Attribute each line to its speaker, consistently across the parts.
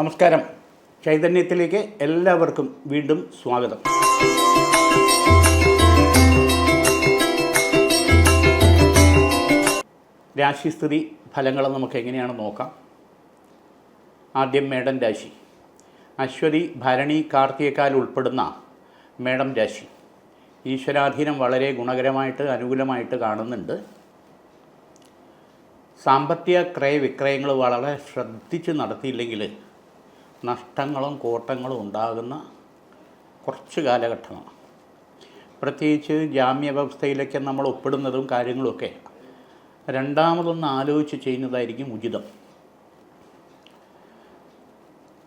Speaker 1: നമസ്കാരം. ചൈതന്യത്തിലേക്ക് എല്ലാവർക്കും വീണ്ടും സ്വാഗതം. രാശിസ്ഥിതി ഫലങ്ങൾ നമുക്ക് എങ്ങനെയാണ് നോക്കാം? ആദ്യം മേടം രാശി. അശ്വതി ഭരണി കാർത്തികക്കാൽ ഉൾപ്പെടുന്ന മേടം രാശി. ഈശ്വരാധീനം വളരെ ഗുണകരമായിട്ട് അനുകൂലമായിട്ട് കാണുന്നുണ്ട്. സാമ്പത്തിക ക്രയവിക്രയങ്ങൾ വളരെ ശ്രദ്ധിച്ച് നടത്തിയില്ലെങ്കിൽ നഷ്ടങ്ങളും കോട്ടങ്ങളും ഉണ്ടാകുന്ന കുറച്ച് കാലഘട്ടമാണ്. പ്രത്യേകിച്ച് ജാമ്യ വ്യവസ്ഥയിലൊക്കെ നമ്മൾ ഒപ്പിടുന്നതും കാര്യങ്ങളുമൊക്കെ രണ്ടാമതൊന്ന് ആലോചിച്ച് ചെയ്യുന്നതായിരിക്കും ഉചിതം.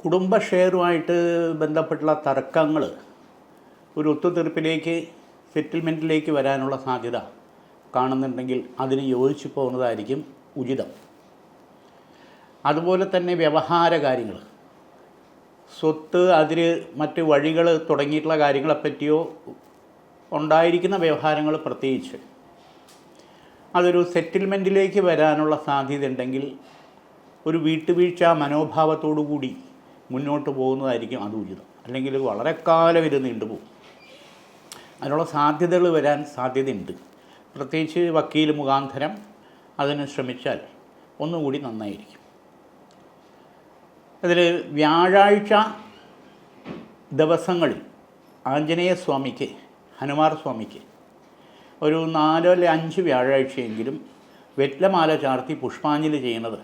Speaker 1: കുടുംബ ഷെയറുമായിട്ട് ബന്ധപ്പെട്ടുള്ള തർക്കങ്ങൾ ഒരു ഒത്തുതീർപ്പിലേക്ക് സെറ്റിൽമെന്റിലേക്ക് വരാനുള്ള സാധ്യത കാണുന്നുണ്ടെങ്കിൽ അതിന് യോജിച്ചു പോകുന്നതായിരിക്കും ഉചിതം. അതുപോലെ തന്നെ വ്യവഹാര കാര്യങ്ങൾ. സ്വത്ത് അതിൽ മറ്റ് വഴികൾ തുടങ്ങിയിട്ടുള്ള കാര്യങ്ങളെപ്പറ്റിയോ ഉണ്ടായിരിക്കുന്ന വ്യവഹാരങ്ങൾ പ്രത്യേകിച്ച്. അതൊരു സെറ്റിൽമെന്റിലേക്ക് വരാനുള്ള സാധ്യത ഉണ്ടെങ്കിൽ ഒരു വീട്ടുവീഴ്ച മനോഭാവത്തോടു കൂടി മുന്നോട്ട് പോകുന്നതായിരിക്കും അത് ഉചിതം. അല്ലെങ്കിൽ വളരെ കാലം ഇത് നീണ്ടുപോകും അതിനുള്ള സാധ്യതകൾ വരാൻ സാധ്യതയുണ്ട്. പ്രത്യേകിച്ച് വക്കീൽ മുഖാന്തരം അതിന് ശ്രമിച്ചാൽ ഒന്നുകൂടി നന്നായിരിക്കും. അതിൽ വ്യാഴാഴ്ച ദിവസങ്ങളിൽ ആഞ്ജനേയ സ്വാമിക്ക് ഹനുമാർ സ്വാമിക്ക് ഒരു നാലോ അല്ലെ അഞ്ച് വ്യാഴാഴ്ചയെങ്കിലും വെറ്റലമാല ചാർത്തി പുഷ്പാഞ്ജലി ചെയ്യുന്നത്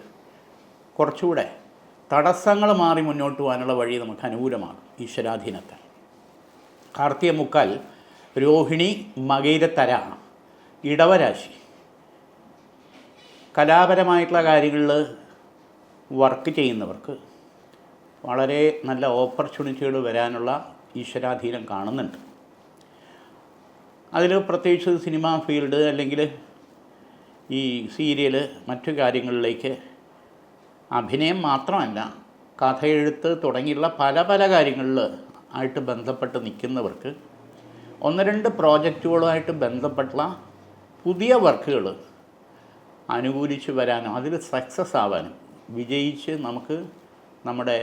Speaker 1: കുറച്ചുകൂടെ തടസ്സങ്ങൾ മാറി മുന്നോട്ട് പോകാനുള്ള വഴി നമുക്ക് അനുകൂലമാണ് ഈശ്വരാധീനത്തെ. കാർത്തിക മുക്കാൽ രോഹിണി മകയിരത്തര ഇടവരാശി. കലാപരമായിട്ടുള്ള കാര്യങ്ങളിൽ വർക്ക് ചെയ്യുന്നവർക്ക് വളരെ നല്ല ഓപ്പർച്യൂണിറ്റികൾ വരാനുള്ള ഈശ്വരാധീനം കാണുന്നുണ്ട്. അതിൽ പ്രത്യേകിച്ച് സിനിമ ഫീൽഡ് അല്ലെങ്കിൽ ഈ സീരിയൽ മറ്റു കാര്യങ്ങളിലേക്ക് അഭിനയം മാത്രമല്ല കഥയെഴുത്ത് തുടങ്ങിയുള്ള പല പല കാര്യങ്ങളിൽ ആയിട്ട് ബന്ധപ്പെട്ട് നിൽക്കുന്നവർക്ക് ഒന്ന് രണ്ട് പ്രോജക്റ്റുകളുമായിട്ട് ബന്ധപ്പെട്ടുള്ള പുതിയ വർക്കുകൾ അനുകൂലിച്ച് വരാനും അതിൽ സക്സസ് ആവാനും വിജയിച്ച് നമുക്ക് നമ്മുടെ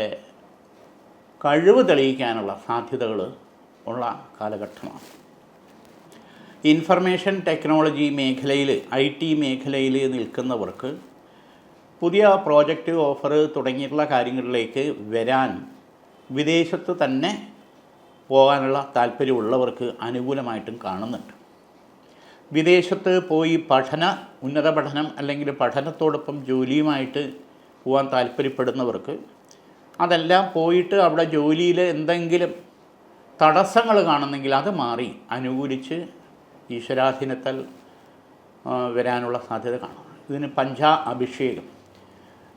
Speaker 1: കഴിവ് തെളിയിക്കാനുള്ള സാധ്യതകൾ ഉള്ള കാലഘട്ടമാണ്. ഇൻഫർമേഷൻ ടെക്നോളജി മേഖലയിൽ ഐ ടി മേഖലയിൽ നിൽക്കുന്നവർക്ക് പുതിയ പ്രോജക്റ്റ് ഓഫർ തുടങ്ങിയിട്ടുള്ള കാര്യങ്ങളിലേക്ക് വരാൻ വിദേശത്ത് തന്നെ പോകാനുള്ള താല്പര്യമുള്ളവർക്ക് അനുകൂലമായിട്ടും കാണുന്നുണ്ട്. വിദേശത്ത് പോയി പഠന ഉന്നത പഠനം അല്ലെങ്കിൽ പഠനത്തോടൊപ്പം ജോലിയുമായിട്ട് പോകാൻ താല്പര്യപ്പെടുന്നവർക്ക് അതെല്ലാം പോയിട്ട് അവിടെ ജോലിയിൽ എന്തെങ്കിലും തടസ്സങ്ങൾ കാണുന്നെങ്കിൽ അത് മാറി അനുകൂലിച്ച് ഈശ്വരാധീനത്താൽ വരാനുള്ള സാധ്യത കാണാം. ഇതിന് പഞ്ചാ അഭിഷേകം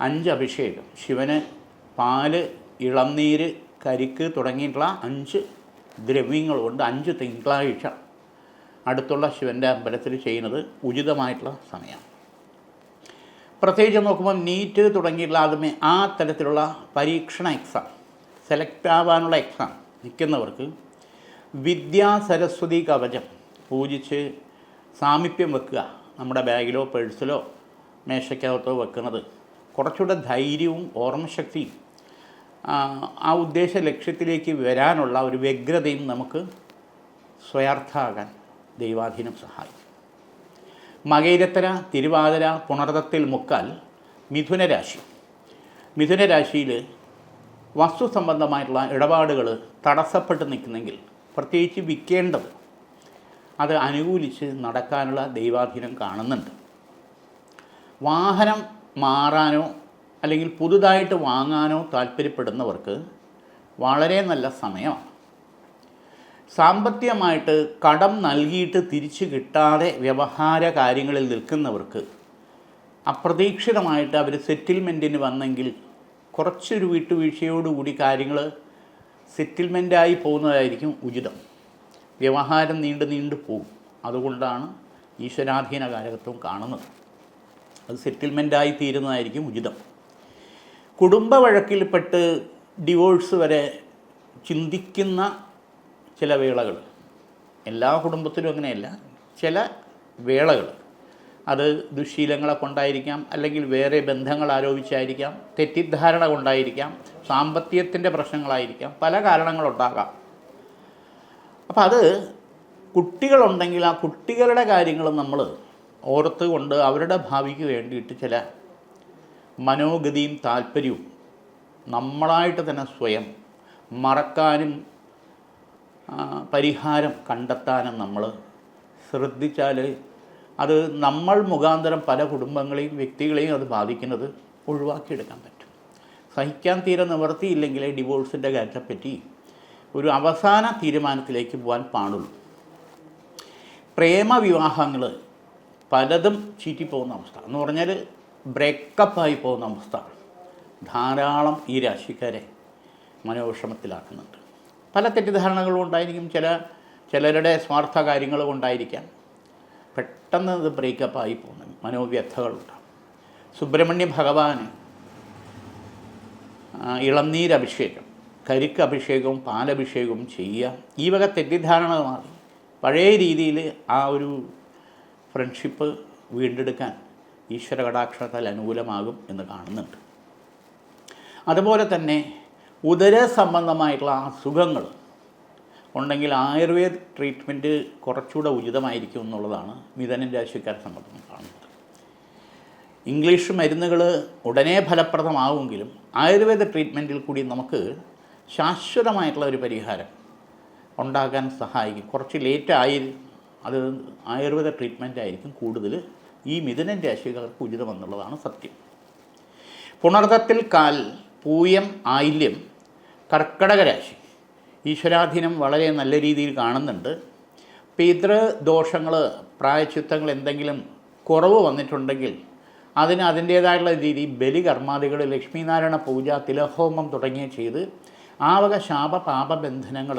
Speaker 1: അഞ്ച് അഭിഷേകം. ശിവന് പാൽ ഇളനീര് കരിക്ക് തുടങ്ങിയിട്ടുള്ള അഞ്ച് ദ്രവ്യങ്ങൾ കൊണ്ട് അഞ്ച് തിങ്കളാഴ്ച അടുത്തുള്ള ശിവന്റെ അമ്പലത്തിൽ ചെയ്യുന്നത് ഉചിതമായിട്ടുള്ള സമയമാണ്. പ്രത്യേകിച്ച് നോക്കുമ്പോൾ നീറ്റ് തുടങ്ങിയിട്ടുള്ള ആദ്യമേ ആ തരത്തിലുള്ള പരീക്ഷണ എക്സാം സെലക്ട് ആവാനുള്ള എക്സാം നിൽക്കുന്നവർക്ക് വിദ്യാ സരസ്വതി കവചം പൂജിച്ച് സാമീപ്യം വെക്കുക നമ്മുടെ ബാഗിലോ പേഴ്സിലോ മേശയ്ക്കകത്തോ വെക്കുന്നത്. കുറച്ചുകൂടെ ധൈര്യവും ഓർമ്മശക്തിയും ആ, ഉദ്ദേശ ലക്ഷ്യത്തിലേക്ക് വരാനുള്ള ഒരു വ്യഗ്രതയും നമുക്ക് സ്വയാർത്ഥാകാൻ ദൈവാധീനം സഹായിക്കും. മകയിരത്തര തിരുവാതിര പുണർതത്തിൽ മുക്കാൽ മിഥുനരാശി മിഥുനരാശിയിൽ വസ്തു സംബന്ധമായിട്ടുള്ള ഇടപാടുകൾ തടസ്സപ്പെട്ട് നിൽക്കുന്നെങ്കിൽ പ്രത്യേകിച്ച് വിൽക്കേണ്ടത് അത് അനുകൂലിച്ച് നടക്കാനുള്ള ദൈവാധീനം കാണുന്നുണ്ട്. വാഹനം മാറാനോ അല്ലെങ്കിൽ പുതുതായിട്ട് വാങ്ങാനോ താല്പര്യപ്പെടുന്നവർക്ക് വളരെ നല്ല സമയമാണ്. സാമ്പത്തികമായിട്ട് കടം നൽകിയിട്ട് തിരിച്ചു കിട്ടാതെ വ്യവഹാര കാര്യങ്ങളിൽ നിൽക്കുന്നവർക്ക് അപ്രതീക്ഷിതമായിട്ട് അവർ സെറ്റിൽമെന്റിന് വന്നെങ്കിൽ കുറച്ചൊരു വിട്ടുവീഴ്ചയോടുകൂടി കാര്യങ്ങൾ സെറ്റിൽമെന്റായി പോകുന്നതായിരിക്കും ഉചിതം. വ്യവഹാരം നീണ്ടു നീണ്ടു പോകും അതുകൊണ്ടാണ് ഈശ്വരാധീന കാലഘട്ടവും കാണുന്നത്. അത് സെറ്റിൽമെന്റായി തീരുന്നതായിരിക്കും ഉചിതം. കുടുംബ വഴക്കിൽപ്പെട്ട് ഡിവോഴ്സ് വരെ ചിന്തിക്കുന്ന ചില വേളകൾ. എല്ലാ കുടുംബത്തിലും അങ്ങനെയല്ല. ചില വേളകൾ. അത് ദുശീലങ്ങളെ കൊണ്ടായിരിക്കാം അല്ലെങ്കിൽ വേറെ ബന്ധങ്ങൾ ആരോപിച്ചായിരിക്കാം തെറ്റിദ്ധാരണ കൊണ്ടായിരിക്കാം സാമ്പത്തികത്തിന്റെ പ്രശ്നങ്ങളായിരിക്കാം പല കാരണങ്ങളുണ്ടാകാം. അപ്പം അത് കുട്ടികളുണ്ടെങ്കിൽ ആ കുട്ടികളുടെ കാര്യങ്ങൾ നമ്മൾ ഓർത്ത് കൊണ്ട് അവരുടെ ഭാവിക്ക് വേണ്ടിയിട്ട് ചില മനോഗതിയും താല്പര്യവും നമ്മളായിട്ട് തന്നെ സ്വയം മറക്കാനും പരിഹാരം കണ്ടെത്താനും നമ്മൾ ശ്രദ്ധിച്ചാൽ അത് നമ്മൾ മുഖാന്തരം പല കുടുംബങ്ങളെയും വ്യക്തികളെയും അത് ബാധിക്കുന്നത് ഒഴിവാക്കിയെടുക്കാൻ പറ്റും. സഹിക്കാൻ തീരെ നിവർത്തിയില്ലെങ്കിൽ ഡിവോഴ്സിന്റെ കാര്യത്തെപ്പറ്റി ഒരു അവസാന തീരുമാനത്തിലേക്ക് പോകാൻ പാടുള്ളൂ. പ്രേമവിവാഹങ്ങൾ പലതും ചീറ്റിപ്പോകുന്ന അവസ്ഥ. എന്ന് പറഞ്ഞാൽ ബ്രേക്കപ്പായി പോകുന്ന അവസ്ഥ. ധാരാളം ഈ രാശിക്കാരെ മനോവിഷമത്തിലാക്കുന്നുണ്ട്. പല തെറ്റിദ്ധാരണകളും ഉണ്ടായിരിക്കും ചില ചിലരുടെ സ്വാർത്ഥ കാര്യങ്ങളും ഉണ്ടായിരിക്കാം. പെട്ടെന്ന് ഇത് ബ്രേക്കപ്പായി പോകുന്നു. മനോവ്യഥകളുണ്ടാകും സുബ്രഹ്മണ്യ ഭഗവാന് ഇളനീരഭിഷേകം കരിക്ക് അഭിഷേകവും പാലഭിഷേകവും ചെയ്യുക. ഈ വക തെറ്റിദ്ധാരണ മാറി. പഴയ രീതിയിൽ ആ ഒരു ഫ്രണ്ട്ഷിപ്പ് വീണ്ടെടുക്കാൻ ഈശ്വര കടാക്ഷത്താൽ അനുകൂലമാകും എന്ന് കാണുന്നുണ്ട്. അതുപോലെ തന്നെ ഉദര സംബന്ധമായിട്ടുള്ള അസുഖങ്ങൾ ഉണ്ടെങ്കിൽ ആയുർവേദ ട്രീറ്റ്മെന്റ് കുറച്ചുകൂടെ ഉചിതമായിരിക്കും എന്നുള്ളതാണ് മിഥനൻ രാശിക്കാരെ സംബന്ധം കാണുന്നത്. ഇംഗ്ലീഷ് മരുന്നുകൾ ഉടനെ ഫലപ്രദമാവുമെങ്കിലും ആയുർവേദ ട്രീറ്റ്മെന്റിൽ കൂടി നമുക്ക് ശാശ്വതമായിട്ടുള്ള ഒരു പരിഹാരം ഉണ്ടാക്കാൻ സഹായിക്കും. കുറച്ച് ലേറ്റ് ആയി അത് ആയുർവേദ ട്രീറ്റ്മെന്റ് ആയിരിക്കും കൂടുതൽ ഈ മിഥുനൻ രാശിക്കാർക്ക് ഉചിതമെന്നുള്ളതാണ് സത്യം. പുണർത്തത്തിൽ കാൽ പൂയം ആയില്യം കർക്കടക രാശി. ഈശ്വരാധീനം വളരെ നല്ല രീതിയിൽ കാണുന്നുണ്ട്. പിതൃദോഷങ്ങൾ പ്രായച്ചിത്തങ്ങൾ എന്തെങ്കിലും കുറവ് വന്നിട്ടുണ്ടെങ്കിൽ അതിന് അതിന്റേതായിട്ടുള്ള രീതി ബലികർമാദികൾ ലക്ഷ്മീനാരായണ പൂജ തിലഹോമം തുടങ്ങിയ ചെയ്ത് ആവക വക ശാപ പാപബന്ധനങ്ങൾ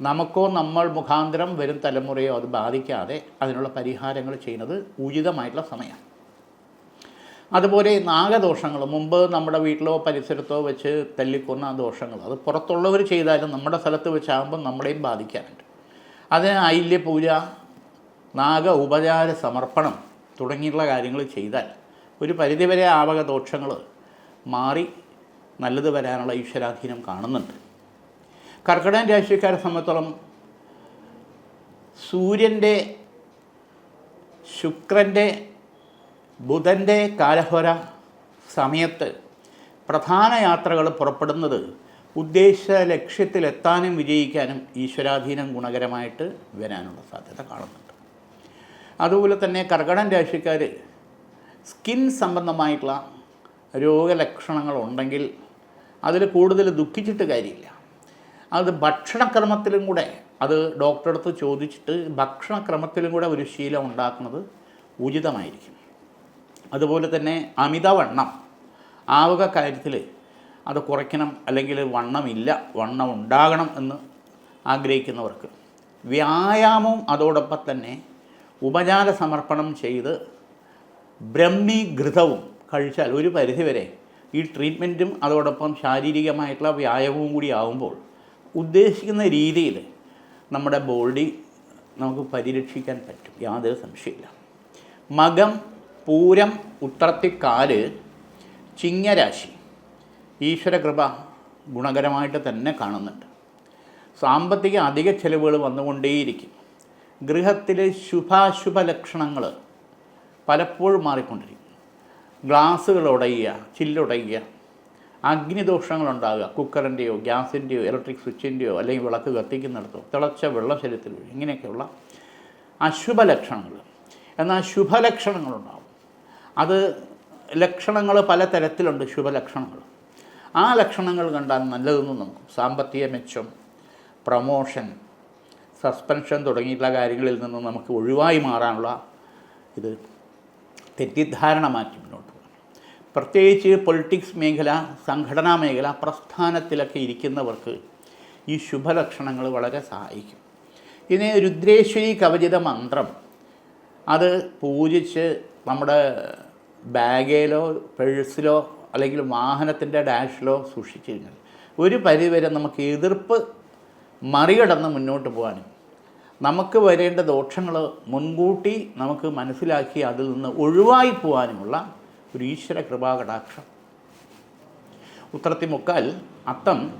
Speaker 1: നമുക്കോ നമ്മൾ മുഖാന്തരം വരും തലമുറയോ അത് ബാധിക്കാതെ അതിനുള്ള പരിഹാരങ്ങൾ ചെയ്യുന്നത് ഉചിതമായിട്ടുള്ള സമയമാണ്. അതുപോലെ നാഗദോഷങ്ങൾ മുമ്പ് നമ്മുടെ വീട്ടിലോ പരിസരത്തോ വെച്ച് തല്ലിക്കൊന്ന ദോഷങ്ങൾ അത് പുറത്തുള്ളവർ ചെയ്താലും നമ്മുടെ സ്ഥലത്ത് വെച്ചാകുമ്പോൾ നമ്മളെയും ബാധിക്കാറുണ്ട്. അതിന് ഐല്യ നാഗ ഉപചാര സമർപ്പണം തുടങ്ങിയുള്ള കാര്യങ്ങൾ ചെയ്താൽ ഒരു പരിധിവരെ ആവക ദോഷങ്ങൾ മാറി നല്ലത് വരാനുള്ള ഈശ്വരാധീനം കാണുന്നുണ്ട്. കർക്കിടകൻ രാശിക്കാരെ സംബന്ധിച്ചോളം സൂര്യന്റെ ശുക്രന്റെ ബുധന്റെ കാലഹോര സമയത്ത് പ്രധാന യാത്രകൾ പുറപ്പെടുന്നത് ഉദ്ദേശ ലക്ഷ്യത്തിലെത്താനും വിജയിക്കാനും ഈശ്വരാധീനം ഗുണകരമായിട്ട് വരാനുള്ള സാധ്യത കാണുന്നുണ്ട്. അതുപോലെ തന്നെ കർക്കടൻ രാശിക്കാർ സ്കിൻ സംബന്ധമായിട്ടുള്ള രോഗലക്ഷണങ്ങൾ ഉണ്ടെങ്കിൽ അതിൽ കൂടുതൽ ദുഃഖിച്ചിട്ട് കാര്യമില്ല. അത് ഭക്ഷണക്രമത്തിലും കൂടെ അത് ഡോക്ടറെടുത്ത് ചോദിച്ചിട്ട് ഭക്ഷണക്രമത്തിലും കൂടെ ഒരു ശീലം ഉണ്ടാക്കുന്നത് ഉചിതമായിരിക്കും. അതുപോലെ തന്നെ അമിതവണ്ണം. ആവുക കാര്യത്തിൽ അത് കുറയ്ക്കണം അല്ലെങ്കിൽ വണ്ണമില്ല വണ്ണം ഉണ്ടാകണം എന്ന് ആഗ്രഹിക്കുന്നവർക്ക്. വ്യായാമവും അതോടൊപ്പം തന്നെ ഉപചാര സമർപ്പണം ചെയ്ത് ബ്രഹ്മി ഘൃതവും കഴിച്ചാൽ ഒരു പരിധിവരെ ഈ ട്രീറ്റ്മെന്റും അതോടൊപ്പം ശാരീരികമായിട്ടുള്ള വ്യായാമവും കൂടി ആകുമ്പോൾ ഉദ്ദേശിക്കുന്ന രീതിയിൽ നമ്മുടെ ബോഡി നമുക്ക് പരിരക്ഷിക്കാൻ പറ്റും. യാതൊരു സംശയമില്ല മകം പൂരം ഉത്രത്തിക്കാൽ ചിങ്ങരാശി. ഈശ്വരകൃപ ഗുണകരമായിട്ട് തന്നെ കാണുന്നുണ്ട്. സാമ്പത്തിക അധിക ചെലവുകൾ വന്നുകൊണ്ടേയിരിക്കും. ഗൃഹത്തിലെ ശുഭാശുഭ ലക്ഷണങ്ങൾ പലപ്പോഴും മാറിക്കൊണ്ടിരിക്കും. ഗ്ലാസ്സുകൾ ഉടയുക ചില്ലുടയുക അഗ്നിദോഷങ്ങളുണ്ടാകുക കുക്കറിന്റെയോ ഗ്യാസിന്റെയോ ഇലക്ട്രിക് സ്വിച്ചിന്റെയോ അല്ലെങ്കിൽ വിളക്ക് കത്തിക്കുന്നിടത്തോ തിളച്ച വെള്ളം ശരീരത്തിൽ ഇങ്ങനെയൊക്കെയുള്ള അശുഭ ലക്ഷണങ്ങൾ. എന്നാൽ ശുഭലക്ഷണങ്ങളുണ്ടാവും അത് ലക്ഷണങ്ങൾ പല തരത്തിലുണ്ട് ശുഭലക്ഷണങ്ങൾ. ആ ലക്ഷണങ്ങൾ കണ്ടാൽ നല്ലതെന്ന് നമുക്ക് സാമ്പത്തിക മെച്ചം പ്രമോഷൻ സസ്പെൻഷൻ തുടങ്ങിയിട്ടുള്ള കാര്യങ്ങളിൽ നിന്ന് നമുക്ക് ഒഴിവായി മാറാനുള്ള ഇത് തെറ്റിദ്ധാരണ മാറ്റി മുന്നോട്ട് പോകും പ്രത്യേകിച്ച് പൊളിറ്റിക്സ് മേഖല സംഘടനാ മേഖല പ്രസ്ഥാനത്തിലൊക്കെ ഇരിക്കുന്നവർക്ക് ഈ ശുഭലക്ഷണങ്ങൾ വളരെ സഹായിക്കും. ഇനി രുദ്രേശ്വരി കവചിത മന്ത്രം അത് പൂജിച്ച് നമ്മുടെ ബാഗിലോ പേഴ്സിലോ അല്ലെങ്കിൽ വാഹനത്തിന്റെ ഡാഷിലോ സൂക്ഷിച്ചു കഴിഞ്ഞാൽ ഒരു പരിവരെ നമുക്ക് എതിർപ്പ് മറികടന്ന് മുന്നോട്ട് പോകാനും നമുക്ക് വരേണ്ട ദോഷങ്ങൾ മുൻകൂട്ടി നമുക്ക് മനസ്സിലാക്കി അതിൽ നിന്ന് ഒഴിവായി പോകാനുമുള്ള ഒരു ഈശ്വര കൃപാകടാക്ഷം. ഉത്രത്തിമുക്കാൽ അത്തം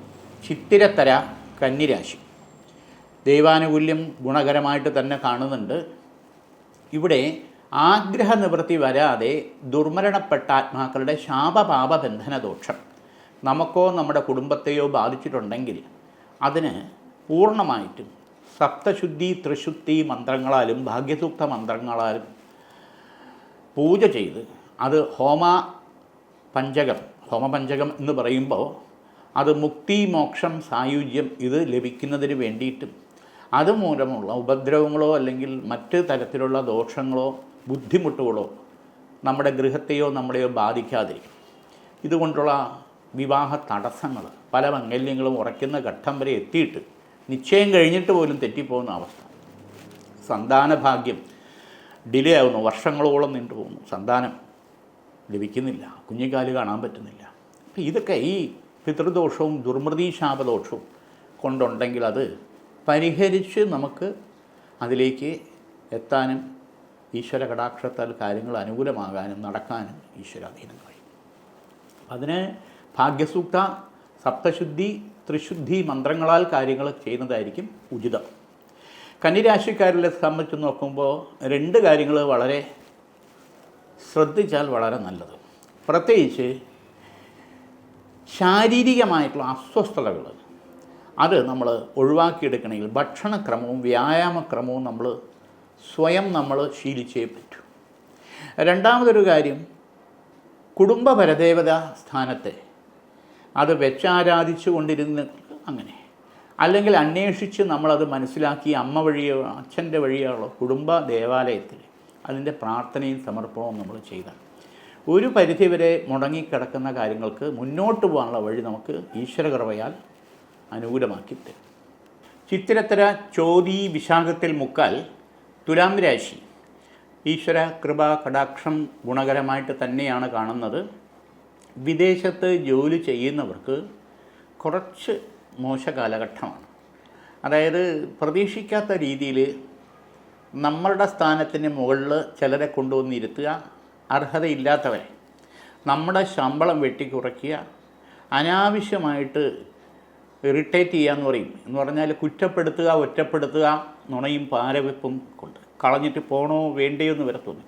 Speaker 1: ചിത്തിരത്തര കന്നിരാശി. ദൈവാനുകൂല്യം ഗുണകരമായിട്ട് തന്നെ കാണുന്നുണ്ട്. ഇവിടെ ആഗ്രഹ നിവൃത്തി വരാതെ ദുർമരണപ്പെട്ട ആത്മാക്കളുടെ ശാപപാപ ബന്ധന ദോഷം നമുക്കോ നമ്മുടെ കുടുംബത്തെയോ ബാധിച്ചിട്ടുണ്ടെങ്കിൽ അതിന് പൂർണമായിട്ടും സപ്തശുദ്ധി ത്രിശുദ്ധി മന്ത്രങ്ങളാലും ഭാഗ്യസൂക്ത മന്ത്രങ്ങളാലും പൂജ ചെയ്ത് അത് ഹോമ പഞ്ചകം ഹോമപഞ്ചകം എന്ന് പറയുമ്പോൾ അത് മുക്തി മോക്ഷം സായുജ്യം ഇത് ലഭിക്കുന്നതിന് വേണ്ടിയിട്ടും അതുമൂലമുള്ള ഉപദ്രവങ്ങളോ അല്ലെങ്കിൽ മറ്റ് തരത്തിലുള്ള ദോഷങ്ങളോ ബുദ്ധിമുട്ടുകളോ നമ്മുടെ ഗൃഹത്തെയോ നമ്മളെയോ ബാധിക്കാതിരിക്കും. ഇതുകൊണ്ടുള്ള വിവാഹ തടസ്സങ്ങൾ പല മംഗല്യങ്ങളും ഉറയ്ക്കുന്ന ഘട്ടം വരെ എത്തിയിട്ട് നിശ്ചയം കഴിഞ്ഞിട്ട് പോലും തെറ്റിപ്പോകുന്ന അവസ്ഥ. സന്താന ഭാഗ്യം ഡിലേ ആവുന്നു വർഷങ്ങളോളം നീണ്ടു പോകുന്നു. സന്താനം ലഭിക്കുന്നില്ല കുഞ്ഞിക്കാൽ കാണാൻ പറ്റുന്നില്ല. അപ്പം ഇതൊക്കെ ഈ പിതൃദോഷവും ദുർമൃതി ശാപദോഷവും കൊണ്ടുണ്ടെങ്കിൽ അത് പരിഹരിച്ച് നമുക്ക് അതിലേക്ക് എത്താനും ഈശ്വര കടാക്ഷത്താൽ കാര്യങ്ങൾ അനുകൂലമാകാനും നടക്കാനും ഈശ്വരാധീനം കഴിയും. അതിന് ഭാഗ്യസൂക്ത സപ്തശുദ്ധി ത്രിശുദ്ധി മന്ത്രങ്ങളാൽ കാര്യങ്ങൾ ചെയ്യുന്നതായിരിക്കും ഉചിതം. കന്നിരാശിക്കാരിലെ സംബന്ധിച്ച് നോക്കുമ്പോൾ രണ്ട് കാര്യങ്ങൾ വളരെ ശ്രദ്ധിച്ചാൽ വളരെ നല്ലത്. പ്രത്യേകിച്ച് ശാരീരികമായിട്ടുള്ള അസ്വസ്ഥതകൾ. അത് നമ്മൾ ഒഴിവാക്കിയെടുക്കണമെങ്കിൽ ഭക്ഷണക്രമവും വ്യായാമക്രമവും നമ്മൾ സ്വയം നമ്മൾ ശീലിച്ചേ പറ്റൂ. രണ്ടാമതൊരു കാര്യം കുടുംബ പരദേവത സ്ഥാനത്തെ അത് വെച്ചാരാധിച്ചു കൊണ്ടിരുന്ന അങ്ങനെ. അല്ലെങ്കിൽ അന്വേഷിച്ച് നമ്മളത് മനസ്സിലാക്കി അമ്മ വഴിയോ അച്ഛന്റെ വഴിയോ കുടുംബ ദേവാലയത്തിൽ അതിന്റെ പ്രാർത്ഥനയും സമർപ്പണവും നമ്മൾ ചെയ്താൽ. ഒരു പരിധിവരെ മുടങ്ങിക്കിടക്കുന്ന കാര്യങ്ങൾക്ക് മുന്നോട്ട് പോകാനുള്ള വഴി നമുക്ക് ഈശ്വരകൃപയാൽ അനുകൂലമാക്കി തരും. ചിത്തിരത്തര ചോതി വിശാഖത്തിൽ മുക്കാൽ തുലാം രാശി. ഈശ്വര കൃപ കടാക്ഷം ഗുണകരമായിട്ട് തന്നെയാണ് കാണുന്നത്. വിദേശത്ത് ജോലി ചെയ്യുന്നവർക്ക് കുറച്ച് മോശ കാലഘട്ടമാണ്. അതായത് പ്രതീക്ഷിക്കാത്ത രീതിയിൽ നമ്മളുടെ സ്ഥാനത്തിന് മുകളിൽ ചിലരെ കൊണ്ടുവന്നിരുത്തുക അർഹതയില്ലാത്തവരെ. നമ്മുടെ ശമ്പളം വെട്ടിക്കുറയ്ക്കുക അനാവശ്യമായിട്ട് ഇറിറ്റേറ്റ് ചെയ്യുക എന്ന് പറയും. എന്ന് പറഞ്ഞാൽ കുറ്റപ്പെടുത്തുക ഒറ്റപ്പെടുത്തുക നുണയും പാരവെപ്പും കൊണ്ട്. കളഞ്ഞിട്ട് പോകണോ വേണ്ടയോ എന്ന് വരെ തോന്നി.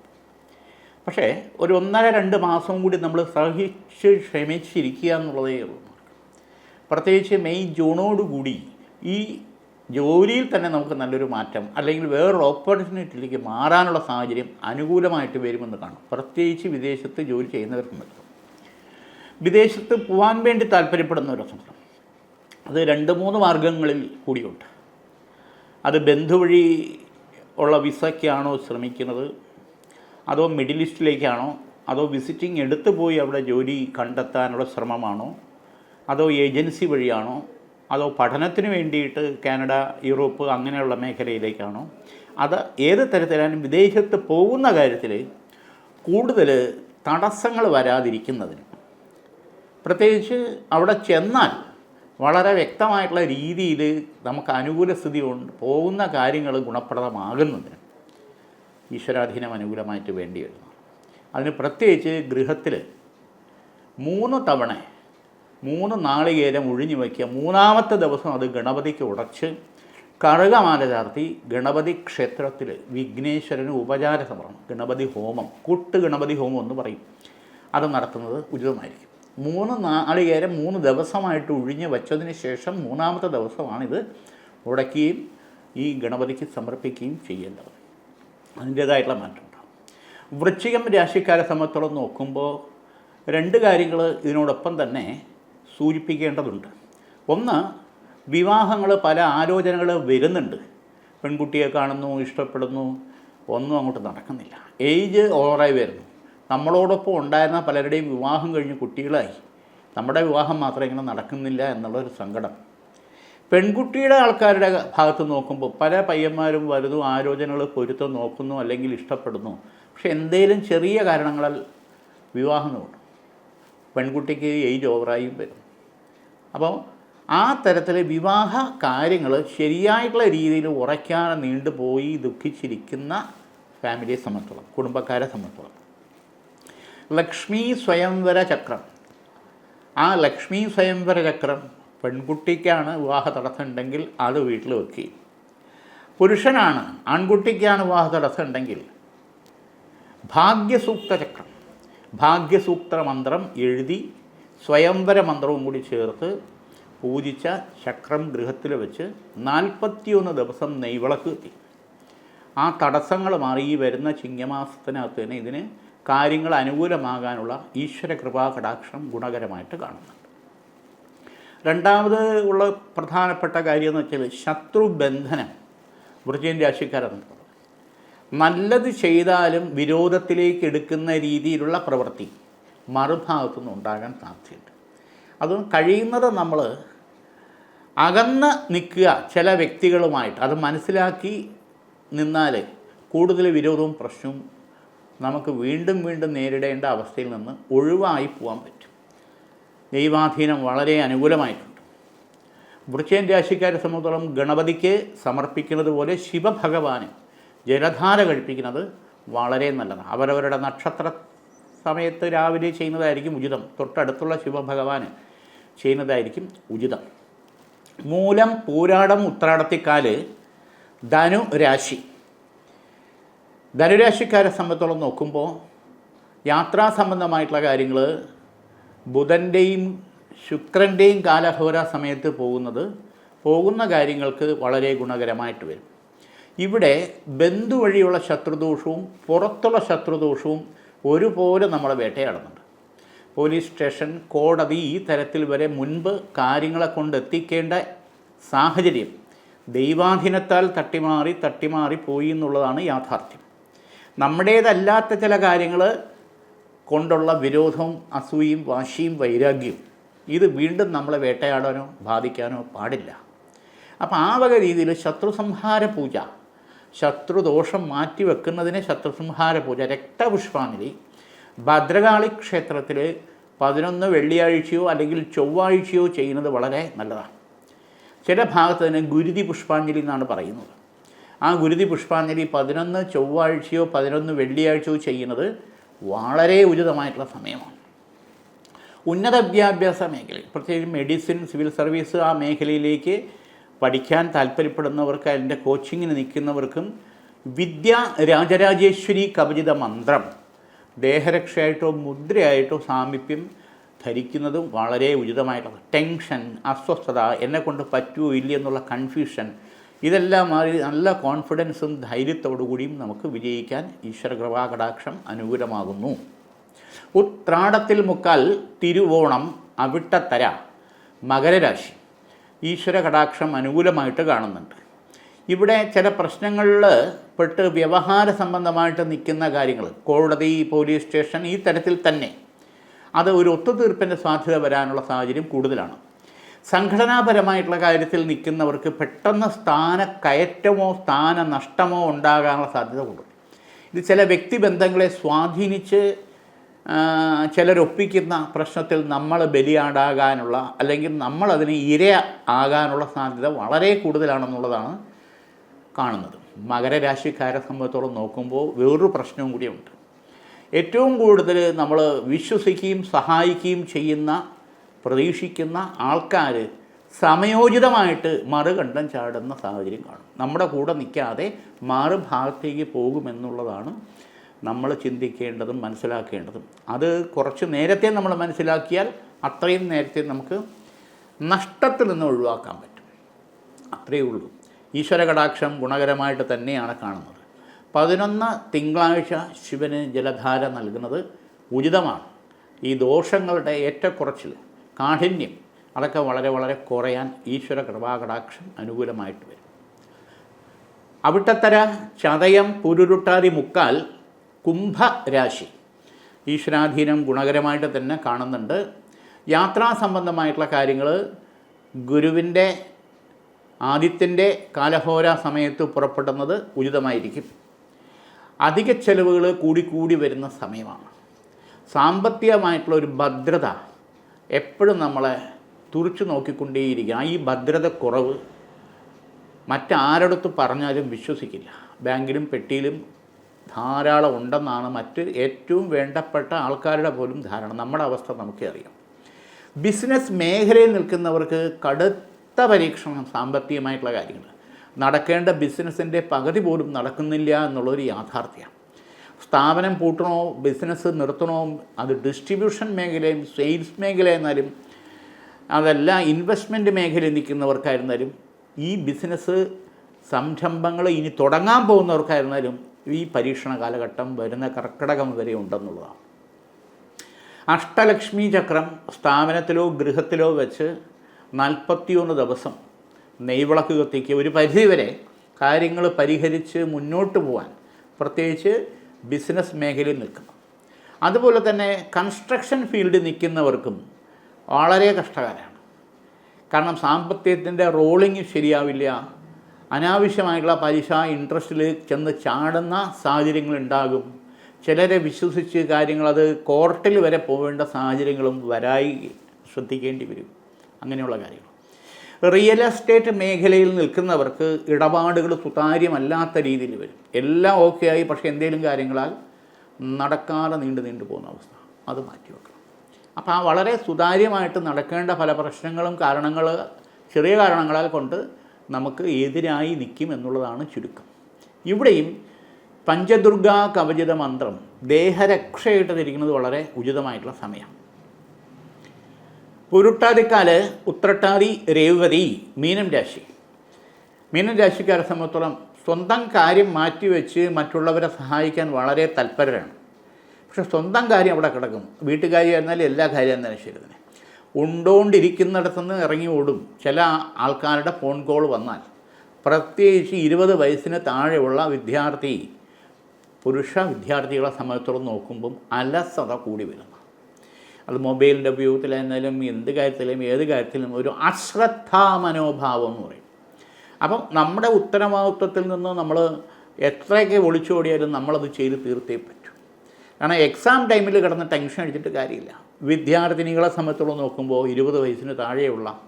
Speaker 1: പക്ഷേ ഒരു ഒന്നര രണ്ട് മാസം കൂടി നമ്മൾ സഹിച്ച് ക്ഷമിച്ചിരിക്കുക എന്നുള്ളതേ ഉള്ളൂ. പ്രത്യേകിച്ച് മെയ് ജൂണോടുകൂടി ഈ ജോലിയിൽ തന്നെ നമുക്ക് നല്ലൊരു മാറ്റം അല്ലെങ്കിൽ വേറൊരു ഓപ്പർച്യൂണിറ്റിയിലേക്ക് മാറാനുള്ള സാഹചര്യം അനുകൂലമായിട്ട് വരുമെന്ന് കാണും. പ്രത്യേകിച്ച് വിദേശത്ത് ജോലി ചെയ്യുന്നവർക്ക് വിദേശത്ത് പോകാൻ വേണ്ടി താല്പര്യപ്പെടുന്ന ഒരു താല്പര്യപ്പെടുന്നവരൊക്കെ അത് രണ്ട് മൂന്ന് മാർഗങ്ങളിൽ കൂടിയുണ്ട്. അത് ബന്ധുവഴി ഉള്ള വിസയ്ക്കാണോ ശ്രമിക്കുന്നത്? അതോ മിഡിൽ ഈസ്റ്റിലേക്കാണോ? അതോ വിസിറ്റിംഗ് എടുത്തു പോയി അവിടെ ജോലി കണ്ടെത്താനുള്ള ശ്രമമാണോ? അതോ ഏജൻസി വഴിയാണോ? അതോ പഠനത്തിന് വേണ്ടിയിട്ട് കാനഡ യൂറോപ്പ് അങ്ങനെയുള്ള മേഖലയിലേക്കാണോ? അത് ഏത് തരത്തിലായാലും വിദേശത്ത് പോകുന്ന കാര്യത്തിൽ കൂടുതൽ തടസ്സങ്ങൾ വരാതിരിക്കുന്നതിന്. പ്രത്യേകിച്ച് അവിടെ ചെന്നാൽ വളരെ വ്യക്തമായിട്ടുള്ള രീതിയിൽ നമുക്ക് അനുകൂല സ്ഥിതി പോകുന്ന കാര്യങ്ങൾ ഗുണപ്രദമാകുന്നതിന് ഈശ്വരാധീനം അനുകൂലമായിട്ട് വേണ്ടി വരുന്നു. അതിന് പ്രത്യേകിച്ച് ഗൃഹത്തിൽ മൂന്ന് തവണ മൂന്ന് നാളികേരം ഒഴിഞ്ഞു വയ്ക്കുക. മൂന്നാമത്തെ ദിവസം അത് ഗണപതിക്ക് ഉടച്ച് കറുകമാല ചാർത്തി ഗണപതി ക്ഷേത്രത്തിൽ വിഘ്നേശ്വരന് ഉപചാര സമർപ്പണം ഗണപതി ഹോമം കുട്ട് ഗണപതി ഹോമം എന്ന് പറയും. അത് നടത്തുന്നത് ഉചിതമായിരിക്കും. മൂന്ന് നാളികേരം മൂന്ന് ദിവസമായിട്ട് ഒഴിഞ്ഞ് വച്ചതിന് ശേഷം മൂന്നാമത്തെ ദിവസമാണിത് ഉടക്കുകയും ഈ ഗണപതിക്ക് സമർപ്പിക്കുകയും ചെയ്യേണ്ടത്. അതിന്റേതായിട്ടുള്ള മാറ്റമുണ്ടാകും വൃശ്ചികം രാശിക്കാരെ സംബന്ധിച്ചോളം നോക്കുമ്പോൾ രണ്ട് കാര്യങ്ങൾ ഇതിനോടൊപ്പം തന്നെ സൂചിപ്പിക്കേണ്ടതുണ്ട്. ഒന്ന് വിവാഹങ്ങൾ പല ആലോചനകൾ വരുന്നുണ്ട്. പെൺകുട്ടിയെ കാണുന്നു ഇഷ്ടപ്പെടുന്നു ഒന്നും അങ്ങോട്ട് നടക്കുന്നില്ല. ഏജ് ഓവറായി വരുന്നു. നമ്മളോടൊപ്പം ഉണ്ടായിരുന്ന പലരുടെയും വിവാഹം കഴിഞ്ഞ് കുട്ടികളായി. നമ്മുടെ വിവാഹം മാത്രം ഇങ്ങനെ നടക്കുന്നില്ല എന്നുള്ളൊരു സങ്കടം. പെൺകുട്ടിയുടെ ആൾക്കാരുടെ ഭാഗത്ത് നോക്കുമ്പോൾ പല പയ്യന്മാരും വലുതും ആലോചനകൾ പൊരുത്തം നോക്കുന്നു അല്ലെങ്കിൽ ഇഷ്ടപ്പെടുന്നു. പക്ഷെ എന്തേലും ചെറിയ കാരണങ്ങളാൽ വിവാഹം നോക്കും. പെൺകുട്ടിക്ക് ഏജ് ഓവറായും വരും. അപ്പോൾ ആ തരത്തിൽ വിവാഹ കാര്യങ്ങൾ ശരിയായിട്ടുള്ള രീതിയിൽ ഉറയ്ക്കാതെ നീണ്ടുപോയി ദുഃഖിച്ചിരിക്കുന്ന ഫാമിലിയെ സംബന്ധിച്ചോളം കുടുംബക്കാരെ സംബന്ധിച്ചോളം. ലക്ഷ്മി സ്വയംവര ചക്രം. ആ ലക്ഷ്മി സ്വയംവര ചക്രം പെൺകുട്ടിക്കാണ് വിവാഹ തടസ്സം ഉണ്ടെങ്കിൽ അത് വീട്ടിൽ വെക്കി. പുരുഷനാണ് ആൺകുട്ടിക്കാണ് വിവാഹ തടസ്സം ഉണ്ടെങ്കിൽ ഭാഗ്യസൂക്ത ചക്രം. ഭാഗ്യസൂക്ത മന്ത്രം എഴുതി സ്വയംവര മന്ത്രവും കൂടി ചേർത്ത് പൂജിച്ച ചക്രം ഗൃഹത്തിൽ വെച്ച് നാൽപ്പത്തിയൊന്ന് ദിവസം നെയ്വിളക്ക് കത്തി ആ തടസ്സങ്ങൾ മാറി വരുന്ന ചിങ്ങമാസത്തിനകത്ത് തന്നെ ഇതിന് കാര്യങ്ങൾ അനുകൂലമാകാനുള്ള ഈശ്വര കൃപാ കടാക്ഷം ഗുണകരമായിട്ട് കാണുന്നുണ്ട് രണ്ടാമത് ഉള്ള പ്രധാനപ്പെട്ട കാര്യം എന്ന് വെച്ചാൽ ശത്രുബന്ധനം വൃജയൻ രാശിക്കാരെന്ന് നല്ലത് ചെയ്താലും വിരോധത്തിലേക്ക് എടുക്കുന്ന രീതിയിലുള്ള പ്രവൃത്തി മറുഭാഗത്തു നിന്ന് ഉണ്ടാകാൻ സാധ്യതയുണ്ട്. അതും കഴിയുന്നത് നമ്മൾ അകന്ന് നിൽക്കുക ചില വ്യക്തികളുമായിട്ട് അത് മനസ്സിലാക്കി നിന്നാൽ കൂടുതൽ വിരോധവും പ്രശ്നവും നമുക്ക് വീണ്ടും വീണ്ടും നേരിടേണ്ട അവസ്ഥയിൽ നിന്ന് ഒഴിവായി പോകാൻ പറ്റും. ദൈവാധീനം വളരെ അനുകൂലമായിട്ടുണ്ട്. വൃശ്ചയൻ രാശിക്കാരെ സംബന്ധിച്ചോളം ഗണപതിക്ക് സമർപ്പിക്കുന്നത് പോലെ ശിവഭഗവാന് ജലധാര കഴിപ്പിക്കുന്നത് വളരെ നല്ലതാണ്. അവരവരുടെ നക്ഷത്ര സമയത്ത് രാവിലെ ചെയ്യുന്നതായിരിക്കും ഉചിതം. തൊട്ടടുത്തുള്ള ശിവഭഗവാന് ചെയ്യുന്നതായിരിക്കും ഉചിതം. മൂലം പൂരാടം ഉത്രാടത്തിക്കാൽ ധനു രാശി. ധനുരാശിക്കാരെ സംബന്ധിച്ചോളം നോക്കുമ്പോൾ യാത്രാ സംബന്ധമായിട്ടുള്ള കാര്യങ്ങൾ ബുധന്റെയും ശുക്രന്റെയും കാലഹോര സമയത്ത് പോകുന്നത് പോകുന്ന കാര്യങ്ങൾക്ക് വളരെ ഗുണകരമായിട്ട് വരും. ഇവിടെ ബന്ധു വഴിയുള്ള ശത്രുദോഷവും പുറത്തുള്ള ശത്രുദോഷവും ഒരുപോലെ നമ്മളെ വേട്ടയാടുന്നുണ്ട്. പോലീസ് സ്റ്റേഷൻ കോടതി ഈ തരത്തിൽ വരെ മുൻപ് കാര്യങ്ങളെ കൊണ്ടെത്തിക്കേണ്ട സാഹചര്യം ദൈവാധീനത്താൽ തട്ടിമാറി തട്ടിമാറി പോയി എന്നുള്ളതാണ് യാഥാർത്ഥ്യം. നമ്മുടേതല്ലാത്ത ചില കാര്യങ്ങൾ കൊണ്ടുള്ള വിരോധവും അസൂയും വാശിയും വൈരാഗ്യവും ഇത് വീണ്ടും നമ്മളെ വേട്ടയാടാനോ ബാധിക്കാനോ പാടില്ല. അപ്പോൾ ആ വക രീതിയിൽ ശത്രുസംഹാര പൂജ ശത്രുദോഷം മാറ്റിവെക്കുന്നതിന് ശത്രുസംഹാര പൂജ രക്തപുഷ്പാഞ്ജലി ഭദ്രകാളി ക്ഷേത്രത്തിൽ പതിനൊന്ന് വെള്ളിയാഴ്ചയോ അല്ലെങ്കിൽ ചൊവ്വാഴ്ചയോ ചെയ്യുന്നത് വളരെ നല്ലതാണ്. ചില ഭാഗത്ത് തന്നെ ഗുരുതി പുഷ്പാഞ്ജലി എന്നാണ് പറയുന്നത്. ആ ഗുരുതി പുഷ്പാഞ്ജലി പതിനൊന്ന് ചൊവ്വാഴ്ചയോ പതിനൊന്ന് വെള്ളിയാഴ്ചയോ ചെയ്യുന്നത് വളരെ ഉചിതമായിട്ടുള്ള സമയമാണ്. ഉന്നത വിദ്യാഭ്യാസ മേഖലയിൽ പ്രത്യേകിച്ച് മെഡിസിൻ സിവിൽ സർവീസ് ആ മേഖലയിലേക്ക് പഠിക്കാൻ താല്പര്യപ്പെടുന്നവർക്ക് അതിന്റെ കോച്ചിങ്ങിന് നിൽക്കുന്നവർക്കും വിദ്യ രാജരാജേശ്വരി കവചിത മന്ത്രം ദേഹരക്ഷയായിട്ടോ മുദ്രയായിട്ടോ സാമീപ്യം ധരിക്കുന്നതും വളരെ ഉചിതമായിട്ടുള്ള ടെൻഷൻ അസ്വസ്ഥത എന്നെക്കൊണ്ട് പറ്റുമോ ഇല്ല എന്നുള്ള കൺഫ്യൂഷൻ ഇതെല്ലാം മാറി നല്ല കോൺഫിഡൻസും ധൈര്യത്തോടു കൂടിയും നമുക്ക് വിജയിക്കാൻ ഈശ്വര കൃപാകടാക്ഷം അനുകൂലമാകുന്നു. ഉത്രാടത്തിൽ മുക്കാൽ തിരുവോണം അവിട്ടത്തര മകരരാശി. ഈശ്വര കടാക്ഷം അനുകൂലമായിട്ട് കാണുന്നുണ്ട്. ഇവിടെ ചില പ്രശ്നങ്ങളിൽ പെട്ട് വ്യവഹാര സംബന്ധമായിട്ട് നിൽക്കുന്ന കാര്യങ്ങൾ കോടതി പോലീസ് സ്റ്റേഷൻ ഈ തരത്തിൽ തന്നെ. അത് ഒരു ഒത്തുതീർപ്പിന്റെ സാധ്യത വരാനുള്ള സാഹചര്യം കൂടുതലാണ്. സംഘടനാപരമായിട്ടുള്ള കാര്യത്തിൽ നിൽക്കുന്നവർക്ക് പെട്ടെന്ന് സ്ഥാന കയറ്റമോ സ്ഥാന നഷ്ടമോ ഉണ്ടാകാനുള്ള സാധ്യത കൂടും ഇത് ചില വ്യക്തിബന്ധങ്ങളെ സ്വാധീനിച്ച് ചിലരൊപ്പിക്കുന്ന പ്രശ്നത്തിൽ നമ്മൾ ബലിയാടാകാനുള്ള അല്ലെങ്കിൽ നമ്മൾ അതിന് ഇര ആകാനുള്ള സാധ്യത വളരെ കൂടുതലാണെന്നുള്ളതാണ് കാണുന്നത്. മകരരാശിക്കാരെ സംബന്ധിച്ചോളം നോക്കുമ്പോൾ വേറൊരു പ്രശ്നവും കൂടിയുണ്ട്. ഏറ്റവും കൂടുതൽ നമ്മൾ വിശ്വസിക്കുകയും സഹായിക്കുകയും ചെയ്യുന്ന പ്രതീക്ഷിക്കുന്ന ആൾക്കാർ സമയോചിതമായിട്ട് മറുകണ്ഠം ചാടുന്ന സാഹചര്യം കാണും. നമ്മുടെ കൂടെ നിൽക്കാതെ മറുഭാഗത്തേക്ക് പോകുമെന്നുള്ളതാണ് നമ്മൾ ചിന്തിക്കേണ്ടതും മനസ്സിലാക്കേണ്ടതും. അത് കുറച്ച് നേരത്തെ നമ്മൾ മനസ്സിലാക്കിയാൽ അത്രയും നേരത്തെ നമുക്ക് നഷ്ടത്തിൽ നിന്ന് ഒഴിവാക്കാൻ പറ്റും. അത്രയേ ഉള്ളൂ. ഈശ്വര കടാക്ഷം ഗുണകരമായിട്ട് തന്നെയാണ് കാണുന്നത്. പതിനൊന്ന് തിങ്കളാഴ്ച ശിവന് ജലധാര നൽകുന്നത് ഉചിതമാണ്. ഈ ദോഷങ്ങളുടെ ഏറ്റക്കുറച്ചിൽ കാഠിന്യം. അതൊക്കെ വളരെ വളരെ കുറയാൻ ഈശ്വര കൃപാകടാക്ഷം അനുകൂലമായിട്ട് വരും. അവിട്ടത്തര ചതയം പുരുരുട്ടാതി മുക്കാൽ കുംഭരാശി. ഈശ്വരാധീനം ഗുണകരമായിട്ട് തന്നെ കാണുന്നുണ്ട്. യാത്രാ സംബന്ധമായിട്ടുള്ള കാര്യങ്ങൾ ഗുരുവിന്റെ ആദിത്യന്റെ കാലഹോര സമയത്ത് പുറപ്പെടുന്നത് ഉചിതമായിരിക്കും. അധിക ചെലവുകൾ കൂടിക്കൂടി വരുന്ന സമയമാണ്. സാമ്പത്തികമായിട്ടുള്ള ഒരു ഭദ്രത എപ്പോഴും നമ്മളെ തുറിച്ചു നോക്കിക്കൊണ്ടേയിരിക്കുക ഈ ഭദ്രത കുറവ് മറ്റാരടുത്ത് പറഞ്ഞാലും വിശ്വസിക്കില്ല. ബാങ്കിലും പെട്ടിയിലും ധാരാളം ഉണ്ടെന്നാണ് മറ്റ് ഏറ്റവും വേണ്ടപ്പെട്ട ആൾക്കാരുടെ പോലും ധാരണ. നമ്മുടെ അവസ്ഥ നമുക്കേ അറിയാം. ബിസിനസ് മേഖലയിൽ നിൽക്കുന്നവർക്ക് കടുത്ത പരീക്ഷണം സാമ്പത്തികമായിട്ടുള്ള കാര്യങ്ങൾ. നടക്കേണ്ട ബിസിനസ്സിന്റെ പകുതി പോലും നടക്കുന്നില്ല എന്നുള്ളൊരു യാഥാർത്ഥ്യമാണ് സ്ഥാപനം പൂട്ടണോ ബിസിനസ് നിർത്തണോ അത് ഡിസ്ട്രിബ്യൂഷൻ മേഖലയും സെയിൽസ് മേഖല എന്നാലും അതല്ല ഇൻവെസ്റ്റ്മെന്റ് മേഖലയിൽ നിൽക്കുന്നവർക്കായിരുന്നാലും ഈ ബിസിനസ് സംരംഭങ്ങൾ ഇനി തുടങ്ങാൻ പോകുന്നവർക്കായിരുന്നാലും ഈ പരീക്ഷണ കാലഘട്ടം വരുന്ന കർക്കിടകം വരെ ഉണ്ടെന്നുള്ളതാണ്. അഷ്ടലക്ഷ്മി ചക്രം സ്ഥാപനത്തിലോ ഗൃഹത്തിലോ വെച്ച് നാൽപ്പത്തിയൊന്ന് ദിവസം നെയ്വിളക്ക് കത്തിക്കുക. ഒരു പരിധിവരെ കാര്യങ്ങൾ പരിഹരിച്ച് മുന്നോട്ട് പോകാൻ പ്രത്യേകിച്ച് ബിസിനസ് മേഖലയിൽ നിൽക്കുന്നു അതുപോലെ തന്നെ കൺസ്ട്രക്ഷൻ ഫീൽഡിൽ നിൽക്കുന്നവർക്കും വളരെ കഷ്ടകാലമാണ്. കാരണം സാമ്പത്തികത്തിന്റെ റോളിംഗ് ശരിയാവില്ല. അനാവശ്യമായിട്ടുള്ള പലിശ ഇൻട്രസ്റ്റിൽ ചെന്ന് ചാടുന്ന സാഹചര്യങ്ങളുണ്ടാകും ചിലരെ വിശ്വസിച്ച് കാര്യങ്ങൾ അത് കോർട്ടിൽ വരെ പോവേണ്ട സാഹചര്യങ്ങളും വരായി ശ്രദ്ധിക്കേണ്ടി വരും. അങ്ങനെയുള്ള കാര്യങ്ങൾ. റിയൽ എസ്റ്റേറ്റ് മേഖലയിൽ നിൽക്കുന്നവർക്ക് ഇടപാടുകൾ സുതാര്യമല്ലാത്ത രീതിയിൽ വരും. എല്ലാം ഓക്കെ ആയി പക്ഷേ എന്തെങ്കിലും കാര്യങ്ങളാൽ നടക്കാതെ നീണ്ടു നീണ്ടു പോകുന്ന അവസ്ഥ. അത് മാറ്റി വെക്കണം. അപ്പോൾ ആ വളരെ സുതാര്യമായിട്ട് നടക്കേണ്ട പല പ്രശ്നങ്ങളും കാരണങ്ങൾ ചെറിയ കാരണങ്ങളാൽ കൊണ്ട് നമുക്ക് എതിരായി നിൽക്കും എന്നുള്ളതാണ് ചുരുക്കം. ഇവിടെയും പഞ്ചദുർഗാ കവചിത മന്ത്രം ദേഹരക്ഷയായിട്ട് തിരിക്കുന്നത് വളരെ ഉചിതമായിട്ടുള്ള സമയം പുരുട്ടാതിക്കാൽ ഉത്രട്ടാതി രേവതി മീനം രാശി. മീനം രാശിക്കാരെ സംബന്ധിച്ചോളം സ്വന്തം കാര്യം മാറ്റിവെച്ച് മറ്റുള്ളവരെ സഹായിക്കാൻ വളരെ തൽപരരാണ്. പക്ഷെ സ്വന്തം കാര്യം അവിടെ കിടക്കും. വീട്ടുകാരിയായിരുന്നാലും എല്ലാ കാര്യമായിരുന്നാലും ശരി തന്നെ. ഉണ്ടോണ്ടിരിക്കുന്നിടത്തുനിന്ന് ഇറങ്ങി ഓടും. ചില ആൾക്കാരുടെ ഫോൺ കോൾ വന്നാൽ. പ്രത്യേകിച്ച് ഇരുപത് വയസ്സിന് താഴെയുള്ള വിദ്യാർത്ഥി പുരുഷ വിദ്യാർത്ഥികളെ സംബന്ധിച്ചോളം നോക്കുമ്പം അലസത കൂടി വരുന്നു അത് മൊബൈലിന്റെ ഉപയോഗത്തിലായിരുന്നാലും എന്ത് കാര്യത്തിലും ഏത് കാര്യത്തിലും ഒരു അശ്രദ്ധാ മനോഭാവം എന്ന് പറയും. അപ്പം നമ്മുടെ ഉത്തരവാദിത്വത്തിൽ നിന്ന് നമ്മൾ എത്രയൊക്കെ ഒളിച്ചോടിയാലും നമ്മളത് ചെയ്ത് തീർത്തേ പറ്റൂ. കാരണം എക്സാം ടൈമിൽ കിടന്ന് ടെൻഷൻ അടിച്ചിട്ട് കാര്യമില്ല. വിദ്യാർത്ഥിനികളെ സംബന്ധിച്ചോളം നോക്കുമ്പോൾ ഇരുപത് വയസ്സിന് താഴെയുള്ള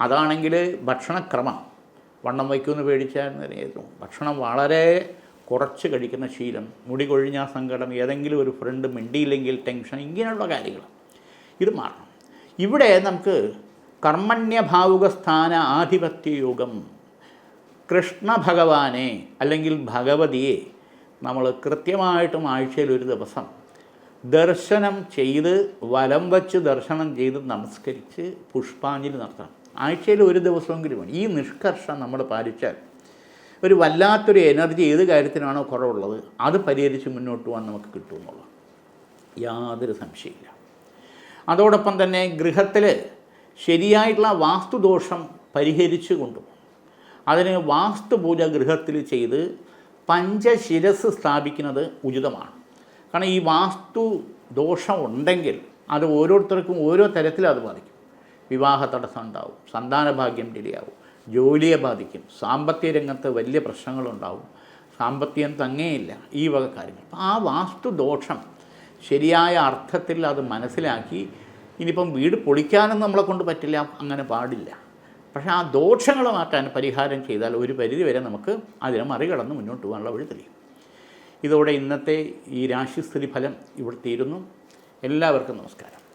Speaker 1: അതാണെങ്കിൽ ഭക്ഷണക്രമം. വണ്ണം വയ്ക്കുമെന്ന് പേടിച്ചായിരുന്നു ഭക്ഷണം വളരെ കുറച്ച് കഴിക്കുന്ന ശീലം മുടി കൊഴിഞ്ഞ സങ്കടം ഏതെങ്കിലും ഒരു ഫ്രണ്ട് മിണ്ടിയില്ലെങ്കിൽ ടെൻഷൻ ഇങ്ങനെയുള്ള കാര്യങ്ങൾ. ഇത് മാറണം. ഇവിടെ നമുക്ക് കർമ്മണ്യഭാവുക സ്ഥാന ആധിപത്യ യോഗം കൃഷ്ണ ഭഗവാനെ അല്ലെങ്കിൽ ഭഗവതിയെ നമ്മൾ കൃത്യമായിട്ടും ആഴ്ചയിൽ ഒരു ദിവസം ദർശനം ചെയ്ത് വലം വച്ച് ദർശനം ചെയ്ത് നമസ്കരിച്ച് പുഷ്പാഞ്ജലി നടത്തണം. ആഴ്ചയിൽ ഒരു ദിവസമെങ്കിലും ഈ നിഷ്കർഷം നമ്മൾ പാലിച്ചാൽ ഒരു വല്ലാത്തൊരു എനർജി ഏത് കാര്യത്തിനാണോ കുറവുള്ളത് അത് പരിഹരിച്ച് മുന്നോട്ട് പോകാൻ നമുക്ക് കിട്ടുമെന്നുള്ളത് യാതൊരു സംശയമില്ല അതോടൊപ്പം തന്നെ ഗൃഹത്തിൽ ശരിയായിട്ടുള്ള വാസ്തുദോഷം പരിഹരിച്ചു കൊണ്ടുപോകും. അതിന് വാസ്തുപൂജ ഗൃഹത്തിൽ ചെയ്ത് പഞ്ചശിരസ് സ്ഥാപിക്കുന്നത് ഉചിതമാണ്. കാരണം ഈ വാസ്തു ദോഷം ഉണ്ടെങ്കിൽ അത് ഓരോരുത്തർക്കും ഓരോ തരത്തിലും അത് ബാധിക്കും. വിവാഹ തടസ്സം ഉണ്ടാവും സന്താനഭാഗ്യം ഡിലേ ആവും ജോലിയെ ബാധിക്കും. സാമ്പത്തിക രംഗത്ത് വലിയ പ്രശ്നങ്ങളുണ്ടാവും. സാമ്പത്തികം തങ്ങേയില്ല. ഈ വക കാര്യങ്ങൾ. അപ്പോൾ ആ വാസ്തു ദോഷം ശരിയായ അർത്ഥത്തിൽ അത് മനസ്സിലാക്കി ഇനിയിപ്പം വീട് പൊളിക്കാനും നമ്മളെ കൊണ്ട് പറ്റില്ല. അങ്ങനെ പാടില്ല. പക്ഷേ ആ ദോഷങ്ങൾ മാറ്റാൻ പരിഹാരം ചെയ്താൽ ഒരു പരിധി വരെ നമുക്ക് അതിനെ മറികടന്ന് മുന്നോട്ട് പോകാനുള്ള വഴി തെളിയും. ഇതോടെ ഇന്നത്തെ ഈ രാശിസ്ഥിതി ഫലം ഇവിടെ തീരുന്നു. എല്ലാവർക്കും നമസ്കാരം.